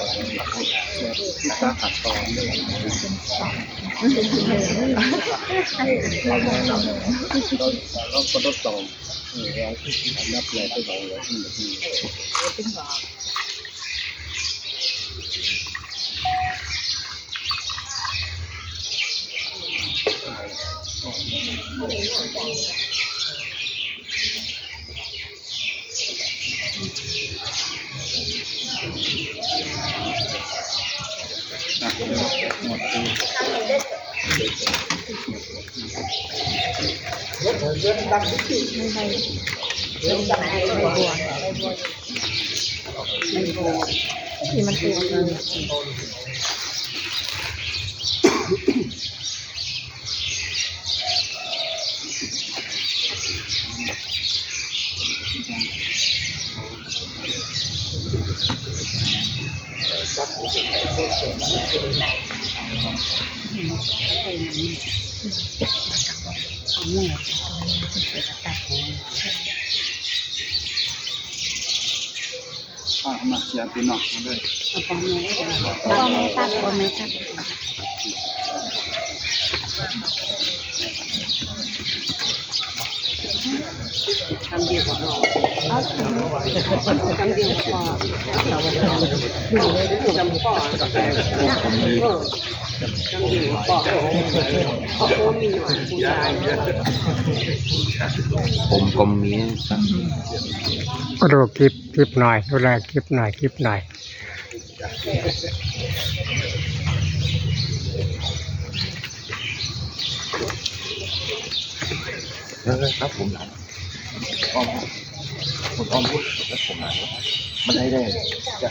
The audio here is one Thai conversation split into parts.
ตาขัดตอนเราก็ต้องตอมเรานับเลยไปบอกเลยที่ที่ ที่มันเป็นเงินข้ามา เชียงพี่น้องมาด้วยพ่อแม่พ่อแม่ตัดพ่อแม่ตัดคำเดียวก็พอคำเดียวก็พอเราอยู่เลยอ ยู่กับพ่อคำเดียวก็พอพ่อโคมีหน่อยผู้ชายผมก็มีก็ดูคลิปคลิปหน่อยดูแลคลิปหน่อยคลิปหน่อยนะครับผมอ้อมผมอ้อมพูดแล้วผมหายมันได้ได้จะ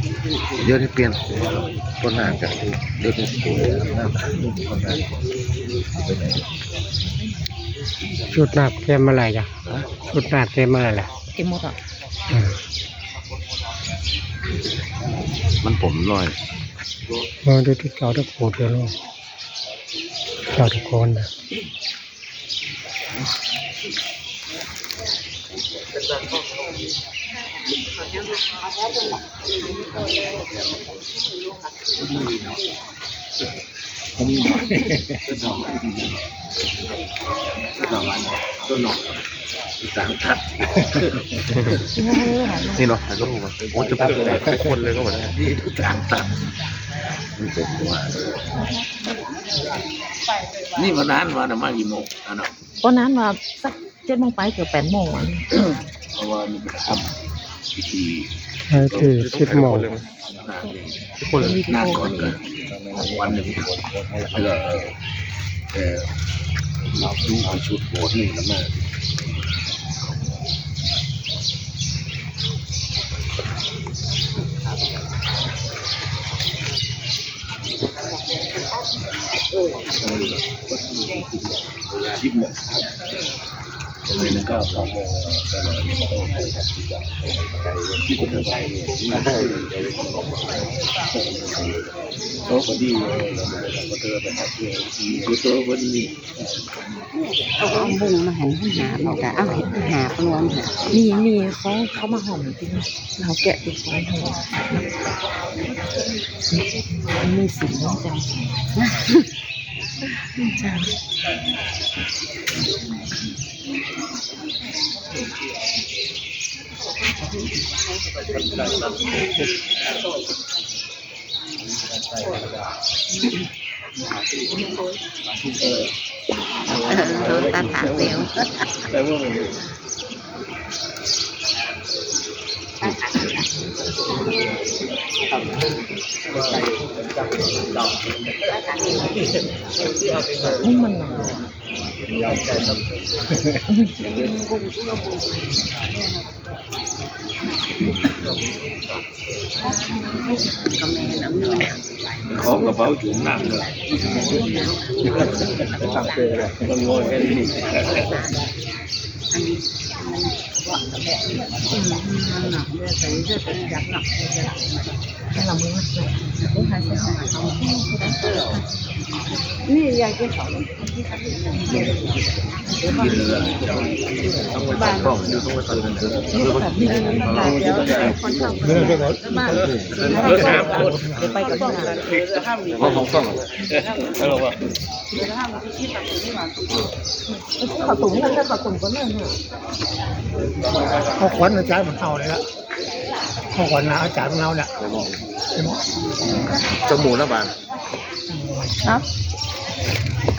เดียวเอาเดี๋ยวได้เปลี่ยนต้นน้ำจากเดี๋ยวเป็นสูตรน้ำต้นน้ชุดหน้าเต็มเมื่อไหร่จ้ะชุดหน้าเต็มเมื่อไหร่ล่ะเต็มหมดอะอืมำมันผมลอยเมื่อดูที่เจ้าตะโกนเดียวลูกเจ้าตะ โกนนะต้นหนอกสามทัดนี่เนาะถ่ายรูปมาโอ้จะเป็นแต่ทุกคนเลยก็แบบนี้สามทัดมันผมว่านี่วันนั้นวันมากี่โมงอะเนาะตอนนั้นว่าสัก เจ็ดโมงไปเกือบแปดโมงอะเพราะว่ามีไปทำพิธีไอ้ที่สิบโมงทุกคนเลยหน้าก่อนกันวันหนึ่งแล้วก็เออเราดูเอาชุดโบสถ์นี่แล้วมาชิปเนี่ยทำ ก็สองโมงตลอดไม่ต้องไปที่ผมไปเนี่ยโต๊ะพอดีเลยเราก็เจอไปหาเพื่อนคือโต๊ะพอดีเอาบุ้งมาหันหาเนาะกะเอาเห็ดหาปรวมหามีมีเขาเขามาห่อมจริงเราแกะดูฟองห่อมันมีสีน้ำจังจังโดนตาตาเร็วแล้วว่ามันนี่มันหนาวก็แม่น้ำเนื้องจังจ้า ừ, ta thả liều tầm mình nào khó mà báo chuyện làm được ngồi cái gì นี่ยายกินสอง กินเลย ต้องไปตั้งกล้องอยู่ต้องไปตื่นเถอะ นี่แบบนี้ตายแล้วคนทำ เรื่องเรื่อง บ้าน เออสามคน เดี๋ยวไปกับบ้าน เพราะของกล้อง แล้วเราว่า เขาตุ๋นกันแล้วเขาตุ๋นก็เนี่ย เอาขวัญอาจารย์มันเอาเลยละเอาขวัญนะอาจารย์มันเอาเนี่ย ไปมองจมูกนะบาน ครับปวดตาเลย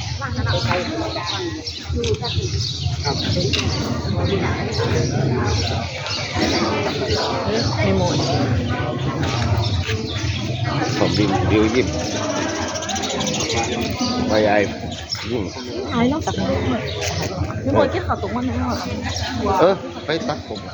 ไม่หมดผมดิมดิวยิ้มไปไอ้ยิ่งไอ้นอกจากนี้ไม่หมดที่เขาตุ๋นมันไม่หมดเออไปตัดผมหลั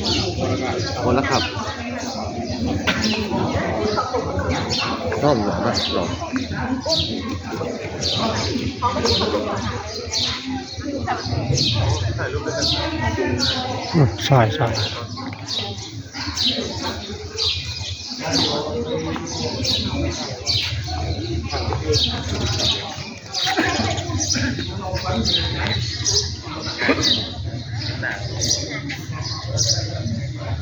ล้วคนละครับน้อมหลอกนะหลอกใช่ใช่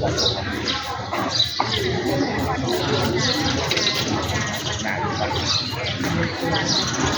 น้อ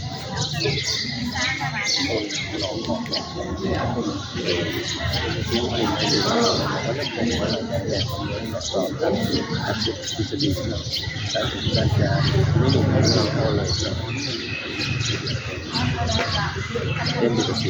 ต่ว่าอะไรคือเราดิ้นสอบทำอัดทฤษฎีเราสายการจาไม่หนุนให้เราเอาเลยเต็มดีกว่าสิ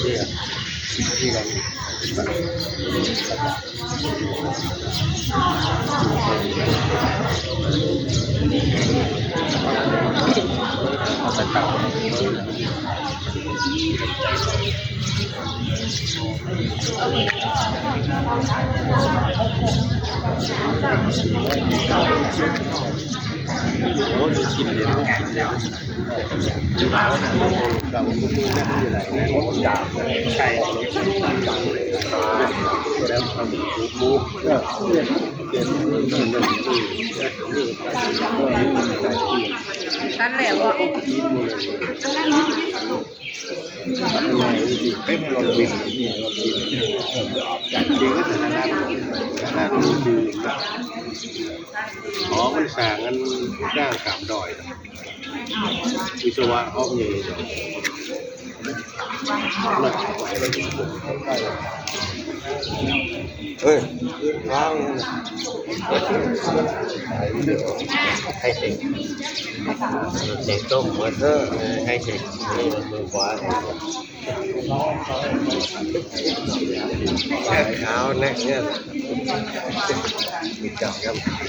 对呀，这个。我们今天就来，我们家。 แล้วทำมูฟก็เรียนเรียนเรื่องเรื่องที่นี่ก็นี่ใจที่กันแล้วอะกินหมดเลยทำไมดิไม่ให้เราบินนี่เราบินจากจริงก็ถึงขนาดขนาดนี้คืออ๋อมันสร้างกันร่างสามดอยวิศวะห้องใหญ่เลยเฮ้ยว้าวให้เด็กเด็กต้มมอเตอเนี่ ơi wow hay thiệt đẹp tốt mà đó hay thiệt nhưng mà mừng quá áo nét nha chào các bạn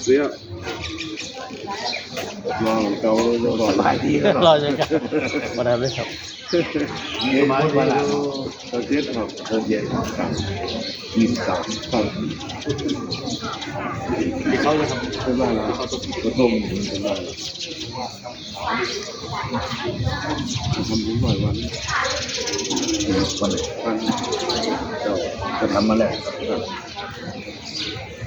rượu lo câu lo lại đi lo rồi cả bắt đầu biết không nghe máy qua là tôi biết không tôi về không nhìn sao không thì câu là tôi bảo là tôi tôm tôi bảo là không đúng rồi bạn bạn bạn làm mà lại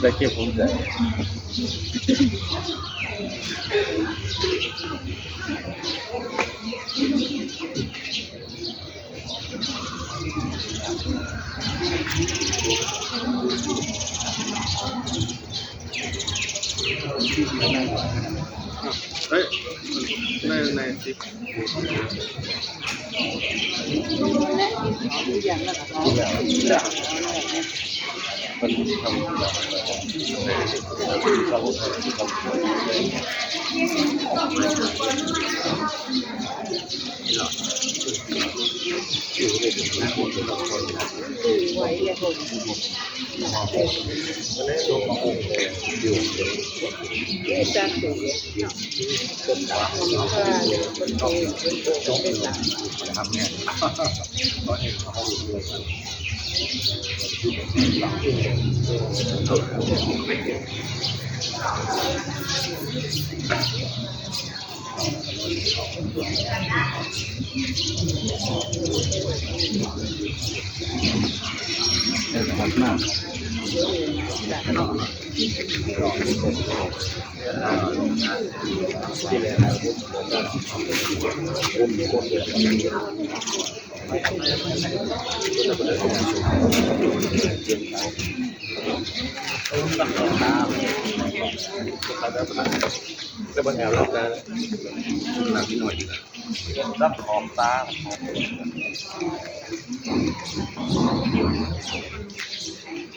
Daqui a pouco. นถึงหน้าคนเราคน ไว้เลยผม อยู่ จ้าตัวเองคนตาคนตาคนโตคนโตเป็นหลัก ทำเนี่ยก็เห็นเขาอยู่ด้วยกัน เออครับมาก จะมาแถวเราจะหนักนิดหน่อยดีกว่า รับขอบตา ลูกน้ำไม่น้อย ก่อนจะทำขึ้นหอม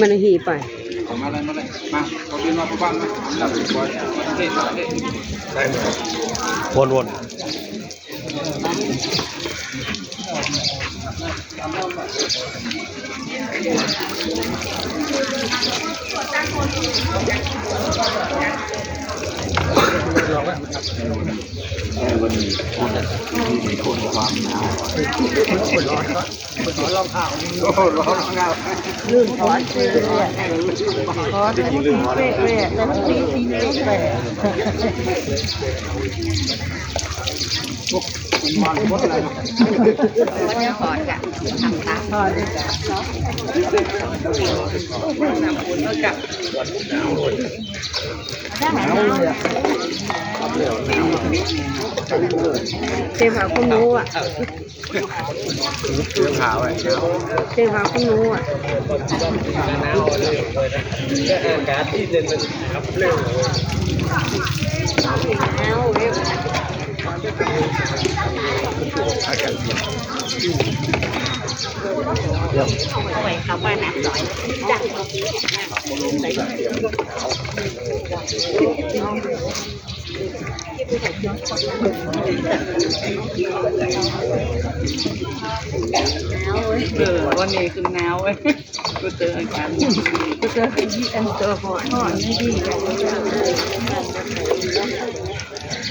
มันหีไปมาเลยมาเลยมาเขาเรียนมาบ้านมาหลับก่อนมาเทศมาเทศได้ไหมวนวนวันนี้คนมีคนความหนาวคนร้อนคนร้อนรองเท้าโอ้ร้อนรองเท้า ลื่นถอนเรื่อยถอนแล้วตีเป๊ะเป๊ะแล้วตีตีเป๊ะเป๊ะ มันหมดเลย วันนี้ถอนกะทำตาถอนด้วยกะนำคุณก็กลับเต็มหาคุณรู้อ่ะ เรื่องขาวไอ้ เต็มหาคุณรู้อ่ะ การที่เด่นมันครับเรื่อง เอาเร็ว เอาไว้เขาบ้านน้ำลอยจัง เออวันนี้คือหนาวเว้ยกูเจอกันกูเจอกันที่อันเจอก่อนก่อนไม่ดีกัน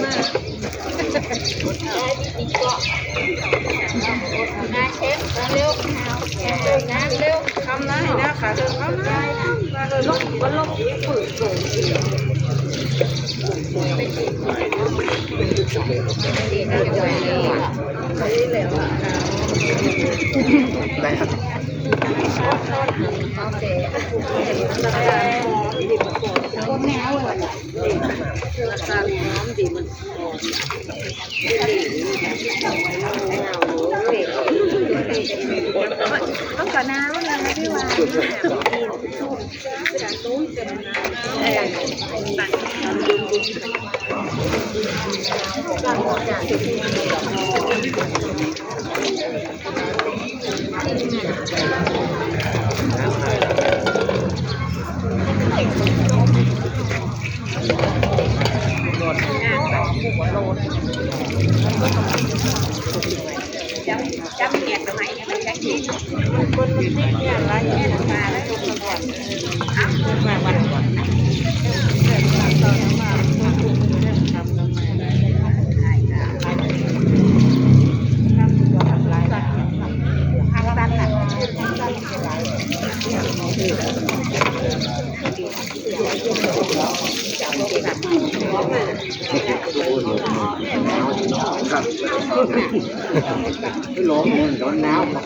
Yeah. มาเชฟเร็วน้ำเร็วทำนะให้นะขาเดินทำนะลบก็ลบฝืนฝืนได้ครับ นแนวเลยราคาน้ำดีมันต้องก่อนน้ำนะพี่วานจากตู้เป็น้ำแต่ตัดจากจา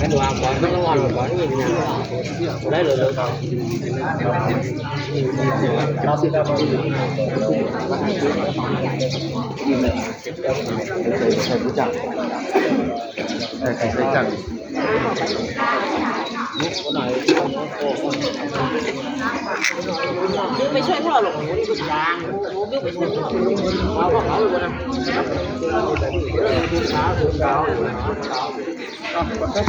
cái đồ ăn nó ngon rồi bánh gì nha. Đấy đó thì ta có gì thầy thấy บิวไปช่วยพ่อหลงบิวช้างบิวไปช่วยพ่อเอาพ่อเขาเลยนะเช้าเช้าเช้า